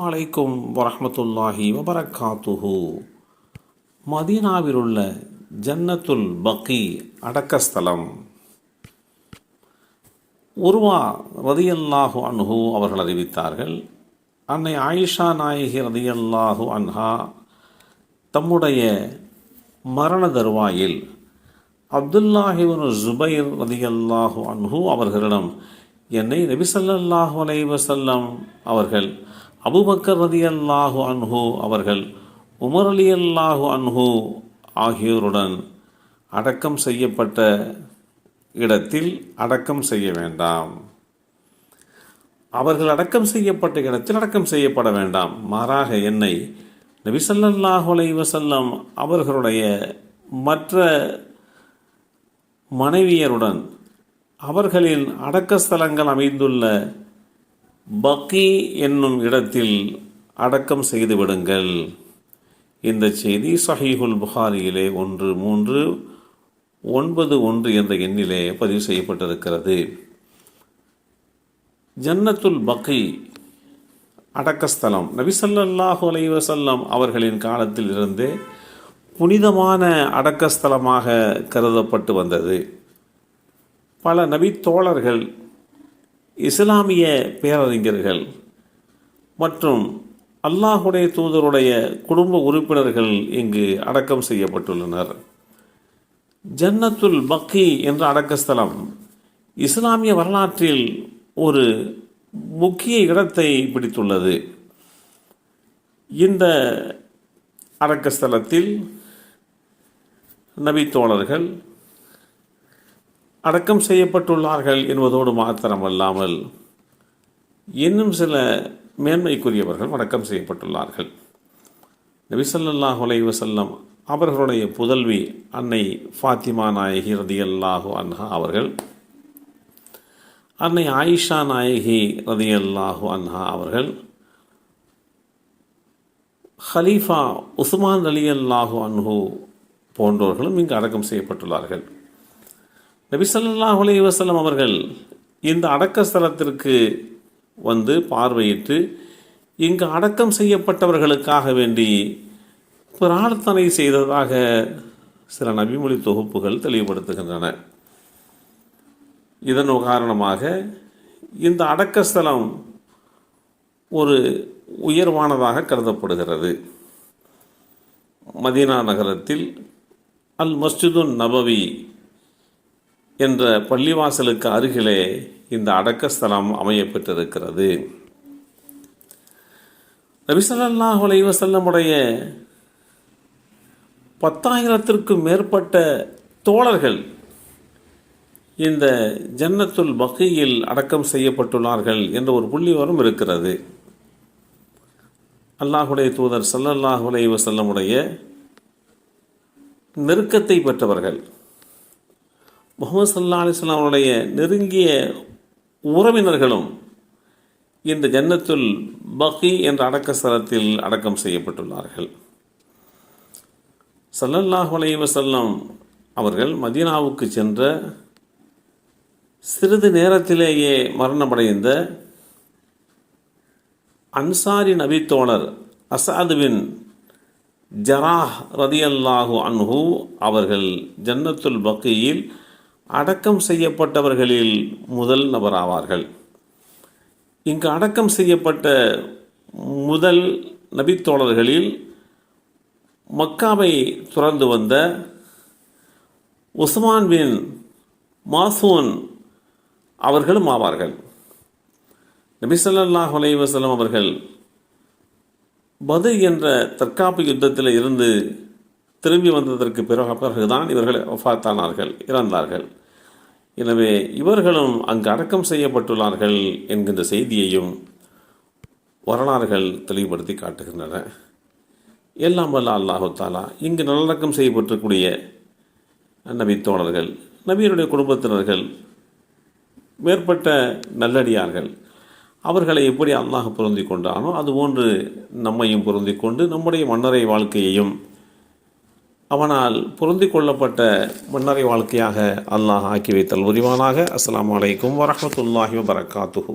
வலைக்கும் வரமத்துல்லாஹி வபரகாத்துஹு. மதீனாவில் உள்ள ஜன்னத்துல் பக்கி அடக்கஸ்தலம் உருவா ரதியல்லாஹு அன்ஹு அவர்கள் அறிவித்தார்கள். அன்னை ஆயிஷா நாயகி ரதியல்லாஹு அன்ஹா தம்முடைய மரண தருவாயில் அப்துல்லாஹிபின் ஜுபைர் ரதியல்லாஹு அன்ஹு அவர்களிடம் என்னை நபிசல்லாஹு அலைஹி வஸல்லம் அவர்கள் அபுபக்கர் ரதியல்லாஹு அன்ஹு அவர்கள் உமர் அலி அல்லாஹு அன்ஹு ஆகியோருடன் அடக்கம் செய்யப்பட்ட இடத்தில் அடக்கம் செய்ய வேண்டாம். அவர்கள் அடக்கம் செய்யப்பட்ட இடத்தில் அடக்கம் செய்யப்பட வேண்டாம். மாறாக என்னை நபிசல்லாஹு அலை வசல்லம் அவர்களுடைய மற்ற மனைவியருடன் அவர்களின் அடக்கஸ்தலங்கள் அமைந்துள்ள பக்கி என்னும் இடத்தில் அடக்கம் செய்து விடுங்கள். இந்த செய்தி சஹீஹுல் புகாரியிலே ஒன்று மூன்று ஒன்பது ஒன்று என்ற எண்ணிலே பதிவு செய்யப்பட்டிருக்கிறது. ஜன்னத்துல் பக்கி அடக்கஸ்தலம். நபிசல்லாஹு அலைவசல்லம் அவர்களின் காலத்தில் இருந்தே புனிதமான அடக்கஸ்தலமாக கருதப்பட்டு வந்தது. பல நபித்தோழர்கள் இஸ்லாமிய பேரறிஞர்கள் மற்றும் அல்லாஹுடைய தூதருடைய குடும்ப உறுப்பினர்கள் இங்கு அடக்கம் செய்யப்பட்டுள்ளனர். ஜன்னத்துல் பக்கி என்ற அடக்கஸ்தலம் இஸ்லாமிய வரலாற்றில் ஒரு முக்கிய இடத்தை பிடித்துள்ளது. இந்த அடக்கஸ்தலத்தில் நபித்தோழர்கள் அடக்கம் செய்யப்பட்டுள்ளார்கள் என்பதோடு மாத்திரமல்லாமல் இன்னும் சில மேன்மைக்குரியவர்கள் அடக்கம் செய்யப்பட்டுள்ளார்கள். நபிசல்லாஹ் அலை வசல்லம் அவர்களுடைய புதல்வி அன்னை ஃபாத்திமா நாயகி ரதி அல்லாஹு அன்ஹா அவர்கள் அன்னை ஆயிஷா நாயகி ரதியல்லாஹு அன்ஹா அவர்கள் ஹலீஃபா உஸ்மான் அலி அல்லாஹு அன்ஹு போன்றவர்களும் இங்கு அடக்கம் செய்யப்பட்டுள்ளார்கள். நபிசல்லாஹ் அலி அவர்கள் இந்த அடக்க ஸ்தலத்திற்கு வந்து பார்வையிட்டு இங்கு அடக்கம் செய்யப்பட்டவர்களுக்காக வேண்டி பிரார்த்தனை செய்ததாக சில நபிமொழி தொகுப்புகள் தெளிவுபடுத்துகின்றன. இதன் காரணமாக இந்த அடக்கஸ்தலம் ஒரு உயர்வானதாக கருதப்படுகிறது. மதீனா நகரத்தில் அல் மஸ்ஜிதுன் நபவி என்ற பள்ளிவாசலுக்கு அருகிலே இந்த அடக்கஸ்தலம் அமையப்பட்டிருக்கிறது நபிசல்லாஹ் அலைவசல்லமுடைய பத்தாயிரத்திற்கும் மேற்பட்ட தோழர்கள் இந்த ஜன்னத்துல் வகையில் அடக்கம் செய்யப்பட்டுள்ளார்கள் என்ற ஒரு புள்ளிவரம் இருக்கிறது. அல்லாஹுடைய தூதர் சல்லல்லாஹ் அலைஹி வசல்லமுடைய நெருக்கத்தை பெற்றவர்கள். முகமது சல்லா அலிஸ்லாமுடைய நெருங்கிய உறவினர்களும் இந்த ஜன்னத்துல் பகி என்ற அடக்க ஸ்தலத்தில் அடக்கம் செய்யப்பட்டுள்ளார்கள். சல்லல்லாஹ் அலைஹி அவர்கள் மதீனாவுக்கு சென்ற சிறிது நேரத்திலேயே மரணமடைந்த அன்சாரி நபித்தோழர் அசாதுவின் ஜராஹ் ரதியல்லாஹு அன்ஹு அவர்கள் ஜன்னத்துல் பக்கியில் அடக்கம் செய்யப்பட்டவர்களில் முதல் நபராவார்கள். இங்கு அடக்கம் செய்யப்பட்ட முதல் நபித்தோழர்களில் மக்காவை துறந்து வந்த உஸ்மான் பின் மாசூன் அவர்களும் ஆவார்கள். நபிசல்லாஹ் அலைவசலம் அவர்கள் பது என்ற தற்காப்பு யுத்தத்தில் இருந்து திரும்பி வந்ததற்கு பிறகு பிறகுதான் இவர்கள் ஒஃபாத்தானார்கள் இறந்தார்கள். எனவே இவர்களும் அங்கு அடக்கம் செய்யப்பட்டுள்ளார்கள் என்கின்ற செய்தியையும் வரலாறுகள் தெளிவுபடுத்தி காட்டுகின்றன. எல்லாம் வல்ல அல்லாஹு தாலா இங்கு நல்லடக்கம் செய்யப்பட்டிருக்கூடிய நபி தோழர்கள் நபியருடைய குடும்பத்தினர்கள் மேற்பட்ட நல்லடியார்கள் அவர்களை எப்படி அல்லாஹ் பொருந்தி கொண்டானோ அதுபோன்று நம்மையும் பொருந்தி கொண்டு நம்முடைய மன்னரை வாழ்க்கையையும் அவனால் பொருந்தி கொள்ளப்பட்ட மன்னரை வாழ்க்கையாக அல்லாஹ் ஆக்கி வைத்தல் உரிவானாக. அஸ்லாம் வலைக்கம் வரமத்துல்லாஹி வபரகாத்துஹூ.